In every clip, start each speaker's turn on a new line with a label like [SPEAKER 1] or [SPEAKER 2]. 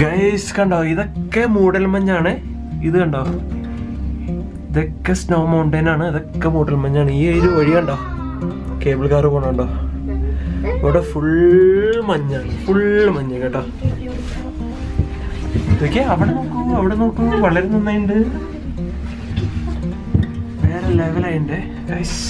[SPEAKER 1] Guys കണ്ടോ? ഇതൊക്കെ മൂടൽ മഞ്ഞാണ് ഇത് കണ്ടോ? ഇതൊക്കെ സ്നോ മൗണ്ടൈൻ ആണ്. ഇതൊക്കെ മൂടൽ മഞ്ഞാണ് ഈ ഒരു വഴി കണ്ടോ? കേബിൾ കാർ പോണുണ്ടോ ഇവിടെ ഫുൾ മഞ്ഞാണ്. ഫുൾ മഞ്ഞ് കേട്ടോ. ഇതൊക്കെ അവിടെ നോക്കൂ അവിടെ നോക്കൂ. വളരെ നന്നായിണ്ട്. വേറെ ലെവലായിണ്ട് ഗൈസ്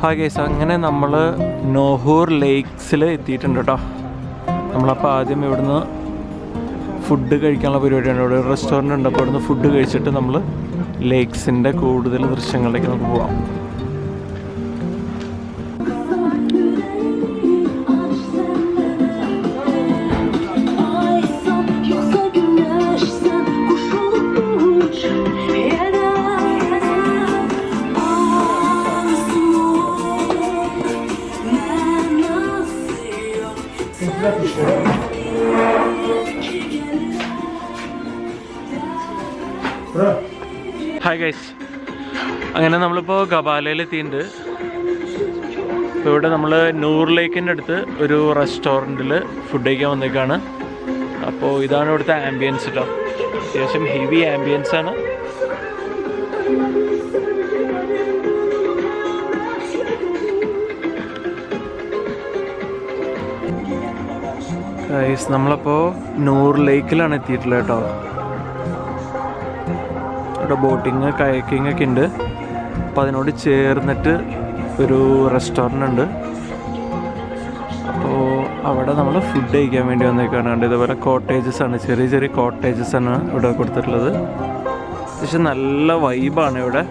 [SPEAKER 1] ഹായ് കേസ് അങ്ങനെ നമ്മൾ നോഹൂർ ലേക്സിൽ എത്തിയിട്ടുണ്ട് കേട്ടോ നമ്മളപ്പോൾ ആദ്യം ഇവിടുന്ന് ഫുഡ് കഴിക്കാനുള്ള പരിപാടിയാണ്. ഇവിടെ ഒരു റെസ്റ്റോറന്റ് ഉണ്ട്. അപ്പോൾ ഇവിടുന്ന് ഫുഡ് കഴിച്ചിട്ട് നമ്മൾ ലേക്സിന്റെ കൂടുതൽ ദൃശ്യങ്ങളിലേക്ക് നമുക്ക് പോവാം. നമ്മളിപ്പോൾ ഗബാലയിൽ എത്തിയിട്ടുണ്ട്. ഇപ്പോൾ ഇവിടെ നമ്മൾ നൂർ ലേക്കിന്റെ അടുത്ത് ഒരു റെസ്റ്റോറന്റിൽ ഫുഡ് കഴിക്കാൻ വന്നേക്കാണ്. അപ്പോൾ ഇതാണ് ഇവിടുത്തെ ആംബിയൻസ് കേട്ടോ അത്യാവശ്യം ഹെവി ആംബിയൻസ് ആണ്. ഗൈസ് നൂർ ലേക്കിലാണ് എത്തിയിട്ടുള്ളത് കേട്ടോ. ഇവിടെ ബോട്ടിങ് കയക്കിംഗ് ഒക്കെ ഉണ്ട്. അപ്പോൾ അതിനോട് ചേർന്നിട്ട് ഒരു റെസ്റ്റോറന്റ് ഉണ്ട് അപ്പോൾ അവിടെ നമ്മൾ ഫുഡ് കഴിക്കാൻ വേണ്ടി വന്നേക്കാണ്. കണ്ട് ഇതുപോലെ കോട്ടേജസ് ആണ്. ചെറിയ ചെറിയ കോട്ടേജസ് ആണ് ഇവിടെ കൊടുത്തിട്ടുള്ളത്. പക്ഷെ നല്ല വൈബാണ് ഇവിടെ.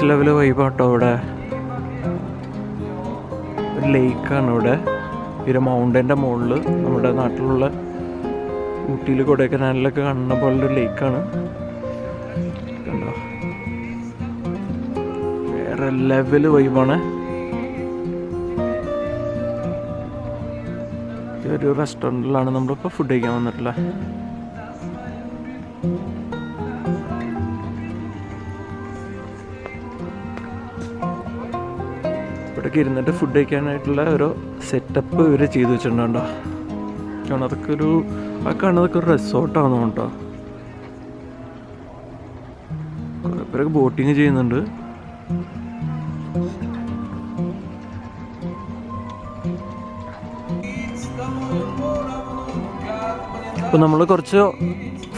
[SPEAKER 1] നെക്സ്റ്റ് ലെവൽ വൈബാട്ടോ ഇവിടെ ഒരു ലേക്കാണ് ഇവിടെ ഒരു മൗണ്ടന്റെ മുകളിൽ നമ്മുടെ നാട്ടിലുള്ള ഊട്ടിയിൽ കൊടൈക്കനാലിലൊക്കെ കാണുന്ന പോലൊരു ലേക്കാണ് കണ്ടോ? വേറെ ലെവൽ വൈബാണ് ഒരു റെസ്റ്റോറന്റിലാണ് നമ്മളിപ്പോൾ ഫുഡ് കഴിക്കാൻ വന്നിട്ടുള്ളത്. ഇവിടേക്ക് ഇരുന്നിട്ട് ഫുഡ് കഴിക്കാനായിട്ടുള്ള ഒരു സെറ്റപ്പ് ഇവർ ചെയ്തു വെച്ചിട്ടുണ്ടോ കാരണം അതൊക്കെ ഒരു ആ കാണുന്നതൊക്കെ ഒരു റിസോർട്ടാണ് കേട്ടോ കുറേ പേരൊക്കെ ബോട്ടിങ് ചെയ്യുന്നുണ്ട്. അപ്പോൾ നമ്മൾ കുറച്ച്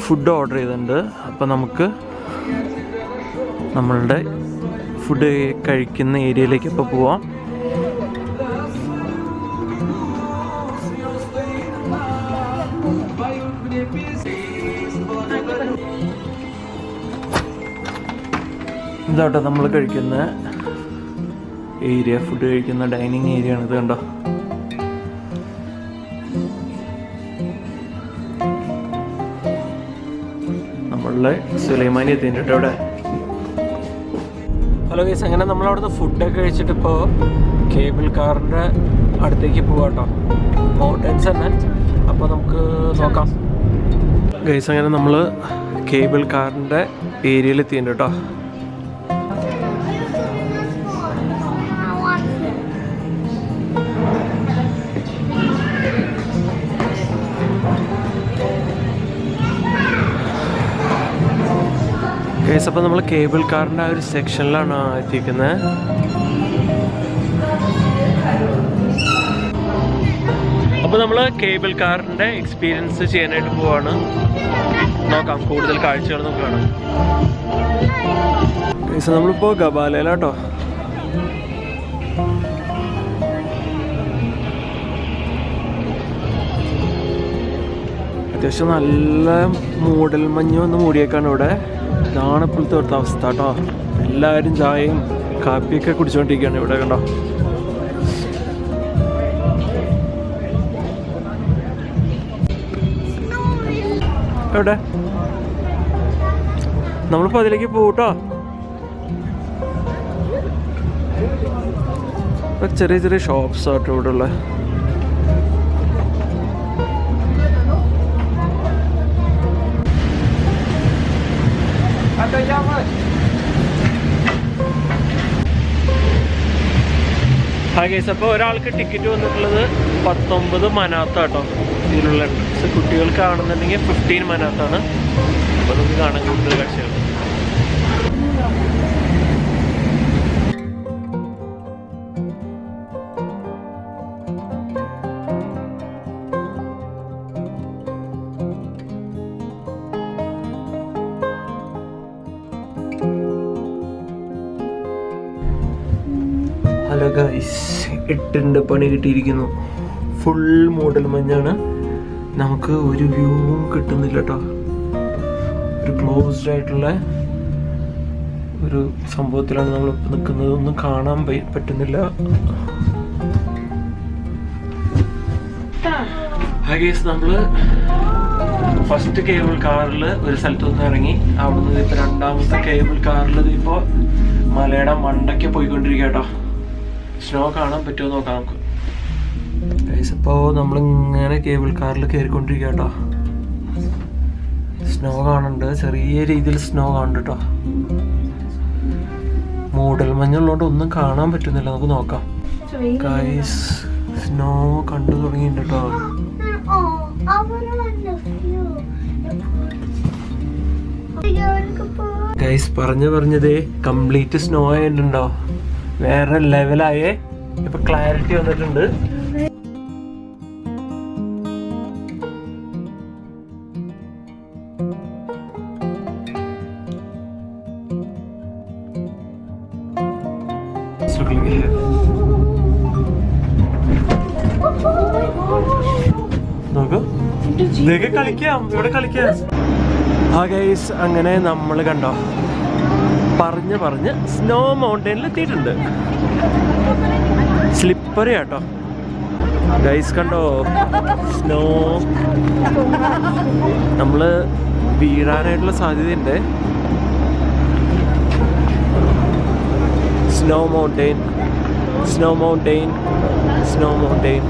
[SPEAKER 1] ഫുഡ് ഓർഡർ ചെയ്തിട്ടുണ്ട്. അപ്പോൾ നമുക്ക് നമ്മളുടെ ഫുഡ് കഴിക്കുന്ന ഏരിയയിലേക്ക് ഇപ്പോൾ പോവാം. ഇതാട്ടോ നമ്മൾ കഴിക്കുന്ന ഏരിയ ഫുഡ് കഴിക്കുന്ന ഡൈനിങ് ഏരിയ ആണ് ഇത് കണ്ടോ? നമ്മളുടെ സുലൈമാനി എത്തിയിട്ടുണ്ട് ഇവിടെ ഹലോ ഗൈസ് അങ്ങനെ നമ്മൾ അവിടുന്ന് ഫുഡൊക്കെ കഴിച്ചിട്ട് ഇപ്പോൾ കേബിൾ കാറിന്റെ അടുത്തേക്ക് പോവാട്ടോ മൗണ്ടൻസ് തന്നെ. അപ്പോൾ നമുക്ക് നോക്കാം. ഗൈസ് അങ്ങനെ നമ്മൾ കേബിൾ കാറിന്റെ ഏരിയയിൽ എത്തിയിട്ടുണ്ട് കേട്ടോ. ഗൈസ് അപ്പോൾ നമ്മൾ കേബിൾ കാറിന്റെ ആ ഒരു സെക്ഷനിലാണ് എത്തിക്കുന്നത് അപ്പോൾ നമ്മൾ കേബിൾ കാറിന്റെ എക്സ്പീരിയൻസ് ചെയ്യാനായിട്ട് പോവാണ്. നോക്കാം കൂടുതൽ കാഴ്ചകൾ നമുക്ക് കാണാം. ഗൈസ് നമ്മളിപ്പോൾ ഗബാലയിലാട്ടോ. അത്യാവശ്യം നല്ല മൂടൽ മഞ്ഞ് ഒന്ന് മൂടിയേക്കാണ് ഇവിടെ. ഇതാണ് ഇപ്പോഴത്തെ ഇവിടുത്തെ അവസ്ഥ കേട്ടോ. എല്ലാവരും ചായയും കാപ്പിയൊക്കെ കുടിച്ചുകൊണ്ടിരിക്കുകയാണ് ഇവിടെ കണ്ടോ. എവിടെ? നമ്മളിപ്പോ അതിലേക്ക് പോട്ടോ ചെറിയ ചെറിയ ഷോപ്സ് ആട്ടോ ഇവിടെ ഉള്ള ഗൈസ് അപ്പോൾ ഒരാൾക്ക് ടിക്കറ്റ് വന്നിട്ടുള്ളത് പത്തൊമ്പത് മനാത്ത കേട്ടോ. ഇതിലുള്ള എൻട്രൻസ് കുട്ടികൾക്കാണെന്നുണ്ടെങ്കിൽ ഫിഫ്റ്റീൻ മനാത്താണ്. അപ്പോൾ നമുക്ക് കാണാൻ കൂടുതൽ കാഴ്ചകൾ എട്ടിന്റെ പണി കിട്ടിയിരിക്കുന്നു. ഫുൾ മോഡൽ മഞ്ഞാണ്. നമുക്ക് ഒരു വ്യൂവും കിട്ടുന്നില്ല കേട്ടോ ഒരു ക്ലോസ്ഡ് ആയിട്ടുള്ള ഒരു സംഭവത്തിലാണ് നമ്മൾ നിൽക്കുന്നത്. ഒന്നും കാണാൻ പറ്റുന്നില്ല. നമ്മൾ ഫസ്റ്റ് കേബിൾ കാറിൽ ഒരു സ്ഥലത്ത് നിന്ന് ഇറങ്ങി. അവിടുന്ന് ഇപ്പൊ രണ്ടാമത്തെ കേബിൾ കാറിൽ ഇപ്പോ മലയുടെ മണ്ടയ്ക്ക് പോയിക്കൊണ്ടിരിക്കുക കേട്ടോ സ്നോ കാണാൻ പറ്റുമോ നോക്കാം നമുക്ക്. ഇപ്പോ നമ്മളിങ്ങനെ കേബിൾ കാറിൽ കയറിക്കൊണ്ടിരിക്കുക കേട്ടോ സ്നോ കാണുന്നുണ്ട്. ചെറിയ രീതിയിൽ സ്നോ കാണുന്നുണ്ട് കേട്ടോ മൂടൽ മഞ്ഞുള്ളതുകൊണ്ട് ഒന്നും കാണാൻ പറ്റുന്നില്ല. നമുക്ക് നോക്കാം. ഗൈസ് സ്നോ കണ്ടു തുടങ്ങിയിട്ടുണ്ട് കേട്ടോ. ഗൈസ് പറഞ്ഞു പറഞ്ഞതേ കംപ്ലീറ്റ് സ്നോ ആയിട്ടുണ്ടോ? വേറെ ലെവലായേ. ഇപ്പൊ ക്ലാരിറ്റി വന്നിട്ടുണ്ട്. നോക്കൂ. ഇതൊക്കെ കളിക്കാം. ഇവിടെ കളിക്കാം. ആ ഗൈസ് അങ്ങനെ നമ്മൾ കണ്ടോ? പറഞ്ഞ് പറഞ്ഞ് സ്നോ മൗണ്ടനിൽ എത്തിയിട്ടുണ്ട്. സ്ലിപ്പറി ആട്ടോ. ഗൈസ് കണ്ടോ? സ്നോ നമ്മൾ വീഴാനായിട്ടുള്ള സാധ്യതയുണ്ട്. Snow mountain snow mountain snow mountain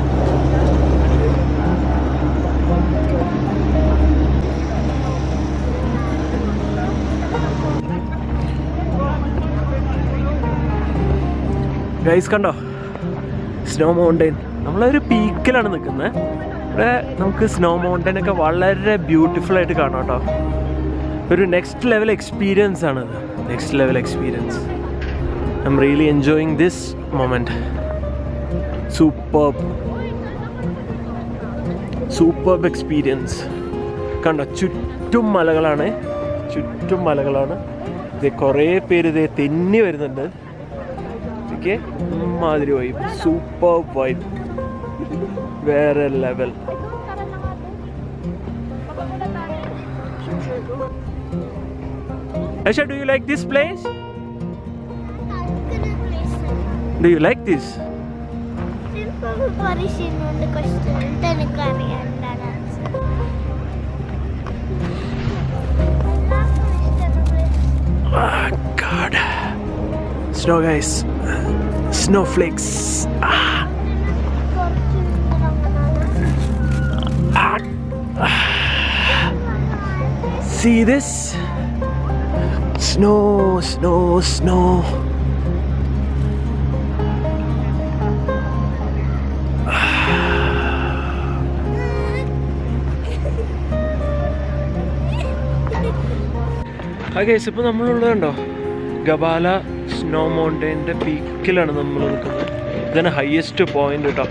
[SPEAKER 1] guys കണ്ടോ? സ്നോ മൗണ്ടൻ നമ്മളൊരു പീക്കിലാണ് നിൽക്കുന്നത്. ഇവിടെ നമുക്ക് സ്നോ മൗണ്ടൻ ഒക്കെ വളരെ ബ്യൂട്ടിഫുൾ ആയിട്ട് കാണാം കേട്ടോ. ഒരു നെക്സ്റ്റ് ലെവൽ എക്സ്പീരിയൻസ് ആണ് next level experience I'm really enjoying this moment super superb experience കണ്ടോ? ചുറ്റും മലകളാണ്. ചുറ്റും മലകളാണ്. ഇത് കുറേ പേര് ഇതേ തെന്നി വരുന്നുണ്ട്. ഓക്കെ മാതിരി വൈബ് സൂപ്പർ വൈബ് വേറെ level Asha, do you like this place? Do you like this?
[SPEAKER 2] പരിശീലനം കഷ്ടം എനിക്കറിയാം
[SPEAKER 1] Ah, God. Snowflakes. Ah, ah, ah. See this? Snow, snow, snow. ആ കേസ് ഇപ്പോൾ നമ്മളുള്ളതുണ്ടോ ഗബാല സ്നോ മൗണ്ടൈന്റെ പീക്കിലാണ് നമ്മൾ നിൽക്കുന്നത് ഇതാണ് ഹയസ്റ്റ് പോയിന്റ് കേട്ടോ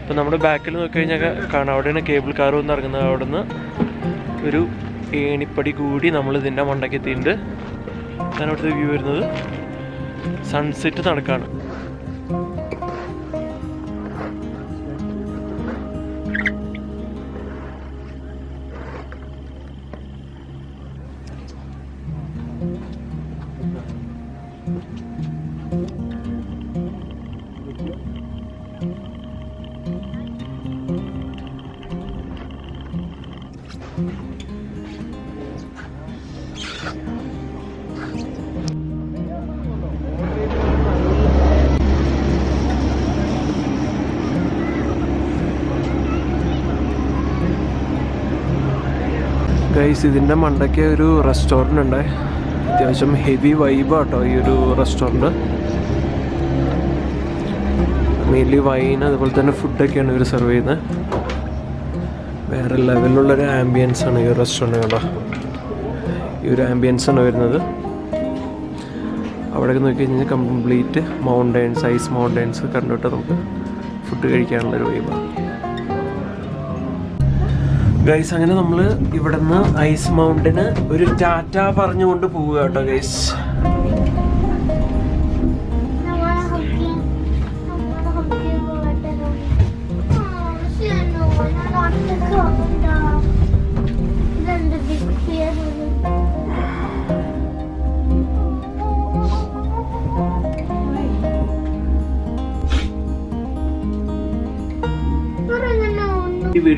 [SPEAKER 1] അപ്പം നമ്മുടെ ബാക്കിൽ നോക്കി കഴിഞ്ഞാൽ കാണാം. അവിടെയാണ് കേബിൾ കാർ വന്ന് ഇറങ്ങുന്നത്. അവിടെ നിന്ന് ഒരു ഏണിപ്പടി കൂടി നമ്മൾ ഇതിന്റെ മണ്ടയ്ക്ക് എത്തിയിട്ടുണ്ട്. ഇതാണ് അവിടുത്തെ വ്യൂ വരുന്നത്. സൺസെറ്റ് നടക്കാണ്. ഗൈസ് ഇതിന്റെ മണ്ടയ്ക്ക് ഒരു റെസ്റ്റോറന്റ് ഉണ്ട്. അത്യാവശ്യം ഹെവി വൈബ് കേട്ടോ ഈ ഒരു റെസ്റ്റോറന്റ് മെയിൻലി വൈൻ അതുപോലെ തന്നെ ഫുഡൊക്കെയാണ് ഇവർ സെർവ് ചെയ്യുന്നത്. വേറെ ലെവലിലുള്ളൊരു ആംബിയൻസ് ആണ് ഈ റെസ്റ്റോറന്റ് കണ്ടോ? ഈ ഒരു ആംബിയൻസ് ആണ് വരുന്നത്. അവിടെയൊക്കെ നോക്കി കഴിഞ്ഞാൽ കംപ്ലീറ്റ് മൗണ്ടൈൻസ് ഐസ് മൗണ്ടൈൻസ് കണ്ടിട്ട് നമുക്ക് ഫുഡ് കഴിക്കാനുള്ളൊരു വൈബാണ് ഗൈസ് അങ്ങനെ നമ്മൾ ഇവിടുന്ന് ഐസ് മൗണ്ടിന് ഒരു ടാറ്റ പറഞ്ഞുകൊണ്ട് പോവുക കേട്ടോ ഗൈസ്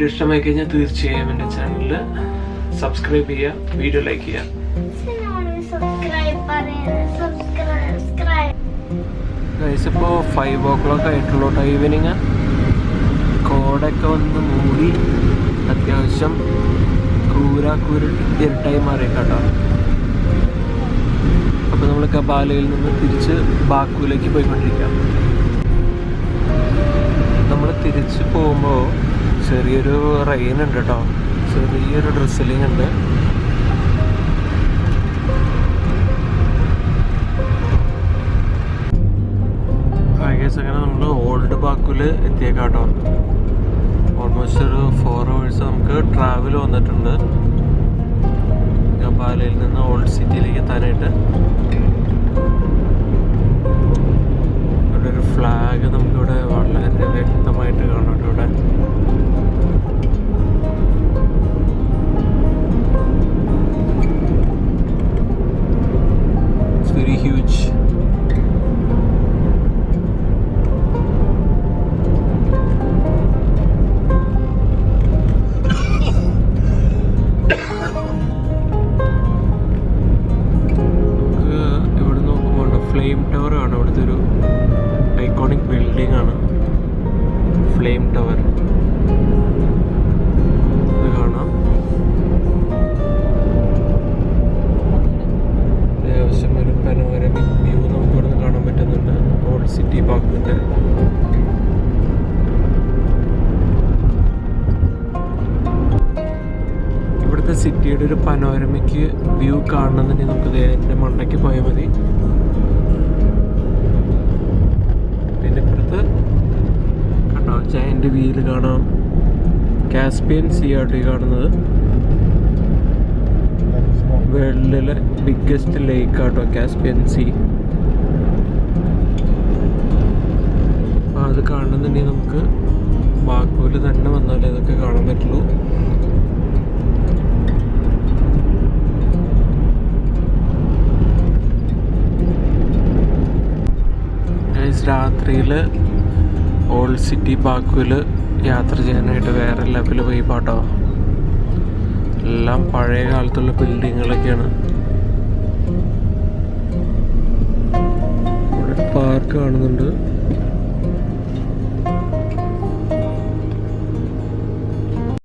[SPEAKER 1] വീഡിയോ ഇഷ്ടമായി കഴിഞ്ഞാൽ തീർച്ചയായും എന്റെ ചാനലിൽ സബ്സ്ക്രൈബ് ചെയ്യുക വീഡിയോ ലൈക്ക് ചെയ്യുക. ഇപ്പോൾ ഫൈവ് ഓ ക്ലോക്ക് ആയിട്ടുള്ളൂ ഈവനിങ് കോടൊക്കെ വന്ന് മൂടി അത്യാവശ്യം കൂരാക്കൂര ഇരുട്ടായി മാറി കേട്ടോ. അപ്പോൾ നമ്മൾ കബാലയിൽ നിന്ന് തിരിച്ച് ബാക്കുവിലേക്ക് പോയിക്കൊണ്ടിരിക്കാം. നമ്മൾ തിരിച്ച് പോകുമ്പോൾ ചെറിയൊരു റെയിൻ ഉണ്ട് കേട്ടോ ചെറിയൊരു ഡ്രസ്സിലിംഗ് ഉണ്ട് ഗൈസ് അങ്ങനെ നമ്മൾ ഓൾഡ് ബാക്കുൽ എത്തിയേക്കാട്ടോ. ഓൾമോസ്റ്റ് ഒരു ഫോർ അവേഴ്സ് നമുക്ക് ട്രാവൽ വന്നിട്ടുണ്ട്. ഗബാലയിൽ നിന്ന് ഓൾഡ് സിറ്റിയിലേക്ക് എത്താനായിട്ട്. ഇവിടെ ഒരു ഫ്ലാഗ് നമുക്കിവിടെ വളരെ വ്യക്തമായിട്ട് കാണാം കേട്ടോ. ഒരു പനോരമയ്ക്ക് വ്യൂ കാണണമെന്നുണ്ടെങ്കിൽ നമുക്ക് ദേ എന്റെ മണ്ടയ്ക്ക് പോയാൽ മതി. പിന്നെ ഇപ്പുറത്ത് കണ്ടോ? ജയന്റ് വീൽ കാണാം. കാസ്പിയൻ സീ ആർ ടി കാണുന്നത്. വേൾഡിലെ ബിഗ്ഗസ്റ്റ് ലേക്ക് ആട്ടോ കാസ്പിയൻ സീ അത് കാണണമെന്നുണ്ടെങ്കിൽ നമുക്ക് ബാക്കൂൽ തന്നെ വന്നാലേ അതൊക്കെ കാണാൻ പറ്റുള്ളൂ. രാത്രിയിൽ ഓൾഡ് സിറ്റി ബാക്കുവിൽ യാത്ര ചെയ്യാനായിട്ട് വേറെ ലെവൽ പാട്ടോ. എല്ലാം പഴയ കാലത്തുള്ള ബിൽഡിങ്ങുകളൊക്കെയാണ്. പാർക്ക് കാണുന്നുണ്ട്.